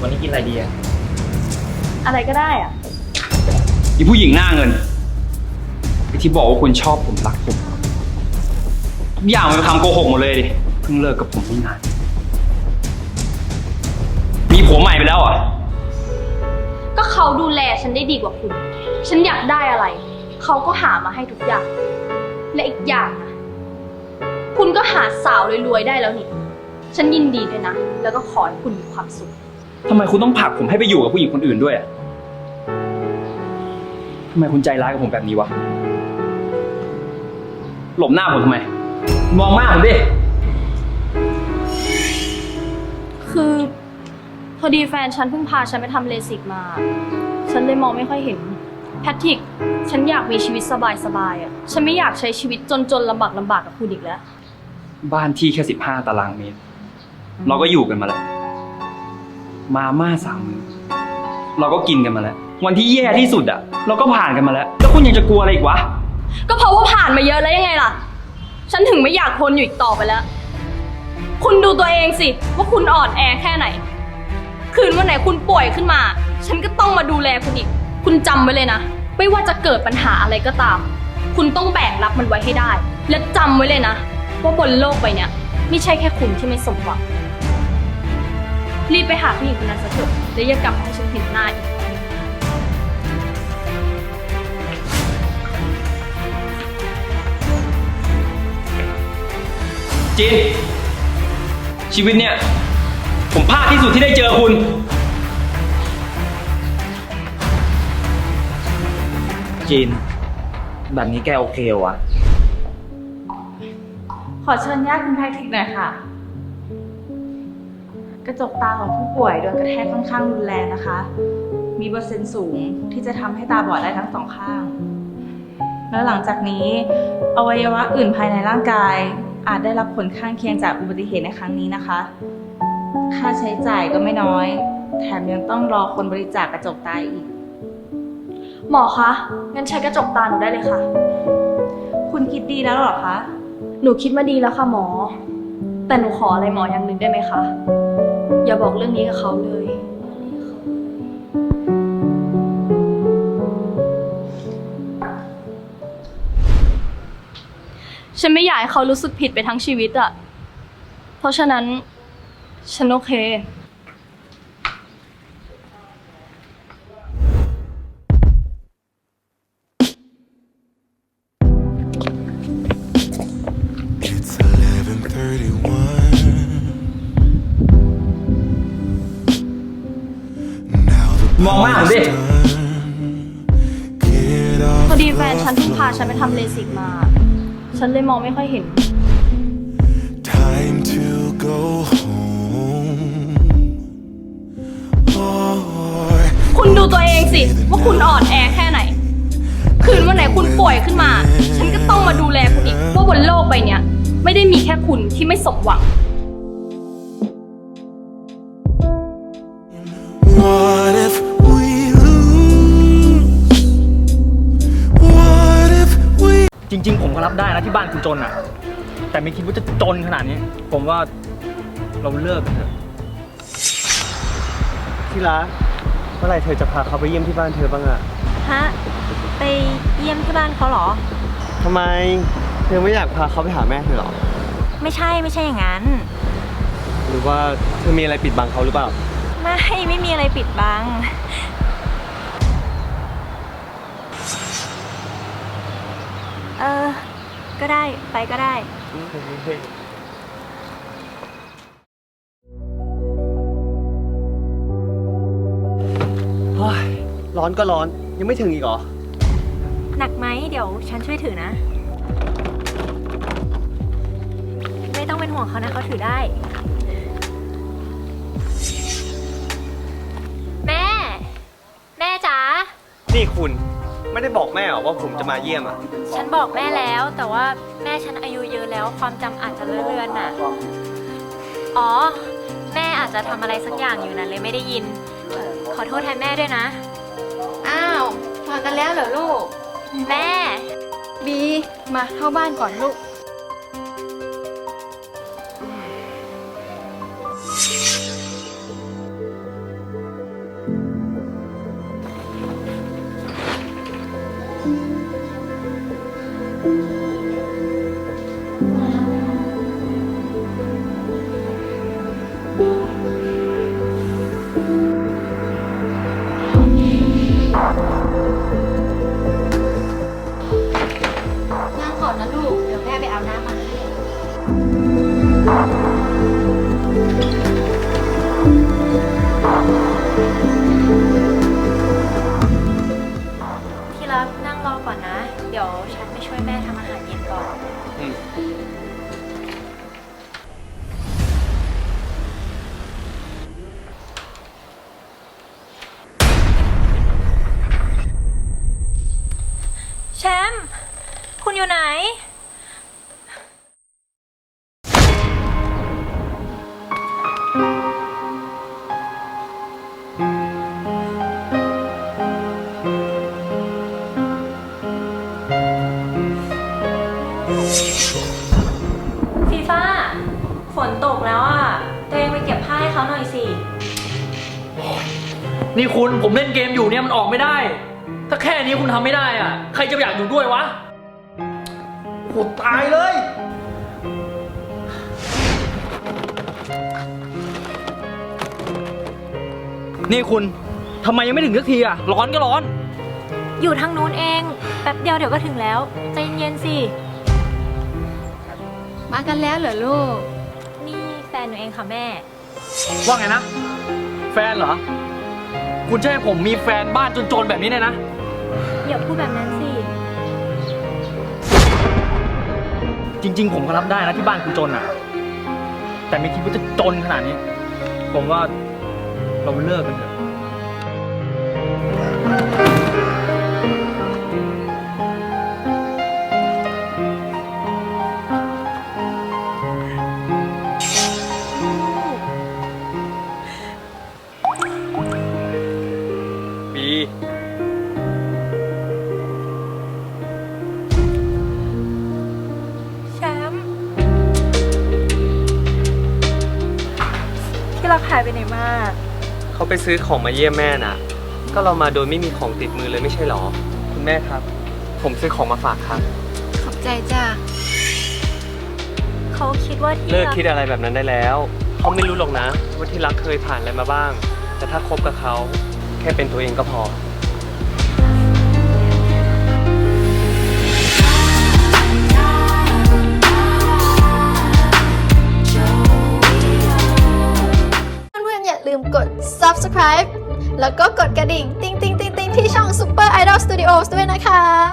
วันนี้กินอะไรดีอะอะไรก็ได้อะอีผู้หญิงหน้าเงินไอที่บอกว่าคุณชอบผมรักผมทุกอย่างมันเป็นคำโกหกหมดเลยดิเพิ่งเลิกกับผมไม่นานมีผัวใหม่ไปแล้วเหรอะก็เขาดูแลฉันได้ดีกว่าคุณ ฉันอยากได้อะไร เขาก็หามาให้ทุกอย่าง และอีกอย่างนะคุณก็หาสาวรวยๆได้แล้วนี่ ฉันยินดีด้วยนะ แล้วก็ขอให้คุณมีความสุข ทำไมคุณต้องผลักผมให้ไปอยู่กับผู้หญิงคนอื่นด้วยอะทำไมคุณใจร้ายกับผมแบบนี้วะ หลบหน้าผมทำไม มองหน้าผมดิ คือพอดีแฟนฉันเพิ่งพาฉันไปทำเลสิกมา ฉันเลยมองไม่ค่อยเห็น แพทริก ฉันอยากมีชีวิตสบายๆอะ ฉันไม่อยากใช้ชีวิตจนๆลำบากลำบากกับคุณอีกแล้ว บ้านที่แค่สิบห้าตารางเมตร เราก็อยู่กันมาแล้ว มาม่าสามมือเราก็กินกันมาแล้ว วันที่แย่ที่สุดอะเราก็ผ่านกันมาแล้ว แล้วคุณยังจะกลัวอะไรอีกวะ ก็เพราะว่าผ่านมาเยอะแล้วยังไงล่ะ ฉันถึงไม่อยากทนอยู่อีกต่อไปแล้ว คุณดูตัวเองสิ ว่าคุณอ่อนแอแค่ไหน คืนวันไหนคุณป่วยขึ้นมา ฉันก็ต้องมาดูแลคุณอีก คุณจำไว้เลยนะ ไม่ว่าจะเกิดปัญหาอะไรก็ตาม คุณต้องแบกรับมันไว้ให้ได้ และจำไว้เลยนะ ว่าบนโลกใบเนี้ยไม่ใช่แค่คุณที่ไม่สมหวัง รีบไปหาผู้หญิงคนนั้นซะเถอะแล้วอย่ากลับมาให้ฉันเห็นหน้าอีกจินชีวิตเนี่ย ผมพลาดที่สุดที่ได้เจอคุณ จีน แบบนี้แกโอเคเหรอวะ ขอเชิญญาติคุณแพทริกหน่อยค่ะ กระจกตาของผู้ป่วยโดนกระแทกค่อนข้างรุนแรงนะคะ มีเปอร์เซ็นต์สูงที่จะทำให้ตาบอดได้ทั้งสองข้าง แล้วหลังจากนี้ อวัยวะอื่นภายในร่างกาย อาจได้รับผลข้างเคียงจากอุบัติเหตุในครั้งนี้นะคะ ค่าใช้จ่ายก็ไม่น้อย แถมยังต้องรอคนบริจาคกระจกตาอีก หมอคะ งั้นใช้กระจกตาหนูได้เลยค่ะ คุณคิดดีแล้วเหรอคะ หนูคิดมาดีแล้วค่ะหมอ แต่หนูขออะไรหมออย่างหนึ่งได้ไหมคะ อย่าบอกเรื่องนี้กับเขาเลย ฉันไม่อยากให้เขารู้สึกผิดไปทั้งชีวิตอะเพราะฉะนั้น ฉันโอเค มองหน้าผมดิ done. Get off พอดีแฟน the ฉันเพิ่งพาฉันไปทำเลสิกมา ฉันเลยมองไม่ค่อยเห็น Time to go home. Oh, คุณดูตัวเองสิ ว่าคุณอ่อนแอแค่ไหน คืนวันไหนคุณป่วยขึ้นมา ฉันก็ต้องมาดูแลคุณอีก ว่าบนโลกใบเนี้ย ไม่ได้มีแค่คุณที่ไม่สมหวัง ผมก็รับได้นะที่บ้านคุณจนอะแต่ไม่คิดว่าจะจนขนาดนี้ ผมว่าเราเลิกกันเถอะที่รักเมื่อไหร่เธอจะพาเขาไปเยี่ยมที่บ้านเธอบ้างอะฮะ ไปเยี่ยมที่บ้านเขาเหรอ ทำไมเธอไม่อยากพาเขาไปหาแม่เธอเหรอ ไม่ใช่ไม่ใช่อย่างนั้น หรือว่าเธอมีอะไรปิดบังเขาหรือเปล่า ไม่ ไม่มีอะไรปิดบัง ก็ได้ ไปก็ได้ เฮ้ยร้อนก็ร้อนยังไม่ถึงอีกเหรอ หนักไหมเดี๋ยวฉันช่วยถือนะ ไม่ต้องเป็นห่วงเขานะเขาถือได้ แม่ แม่จ๋า นี่คุณ ไม่ได้บอกแม่เหรอว่าผมจะมาเยี่ยมอะฉันบอกแม่แล้วแต่ว่าแม่ฉันอายุเยอะแล้วความจำอาจจะเลื่อนๆน่ะ อ๋อ แม่อาจจะทำอะไรสักอย่างอยู่นะเลยไม่ได้ยินเอ่อขอโทษแทนแม่ด้วยนะ อ้าวมากันแล้วเหรอลูก แม่ บี มาเข้าบ้านก่อนลูก Música ยวฉันไปช่วยแม่ทำอาหารเย็นก่อนแชมป์คุณอยู่ไหน นี่คุณผมเล่นเกมอยู่เนี่ยมันออกไม่ได้ ถ้าแค่นี้คุณทำไม่ได้อะ ใครจะอยากอยู่ด้วยวะโหตายเลย นี่คุณทำไมยังไม่ถึงสักทีอะ ร้อนก็ร้อน อยู่ทางนู้นเองแป๊บเดียวเดี๋ยวก็ถึงแล้ว ใจเย็นๆสิ มากันแล้วเหรอลูก นี่แฟนหนูเองค่ะแม่ ว่าไงนะ แฟนเหรอ คุณจะให้ผมมีแฟนบ้านจนๆแบบนี้เนี่ยนะ อย่าพูดแบบนั้นสิ จริง ๆ ผมก็รับได้นะที่บ้านคุณจนอะ แต่ไม่คิดว่าจะจนขนาดนี้ ผมว่าเราเลิกกันเถอะ เขาไปซื้อของมาเยี่ยมแม่น่ะ ก็เรามาโดยไม่มีของติดมือเลยไม่ใช่หรอ คุณแม่ครับ ผมซื้อของมาฝากครับ ขอบใจจ้าเขาคิดว่าที่เลิกรักคิดอะไรแบบนั้นได้แล้ว เขาไม่รู้หรอกนะ ว่าที่รักเคยผ่านอะไรมาบ้าง แต่ถ้าคบกับเขา แค่เป็นตัวเองก็พอ แล้วก็กดกระดิ่ง ติ๊งติ๊งติ๊งติ๊งที่ช่อง Super Idol Studios ด้วยนะคะ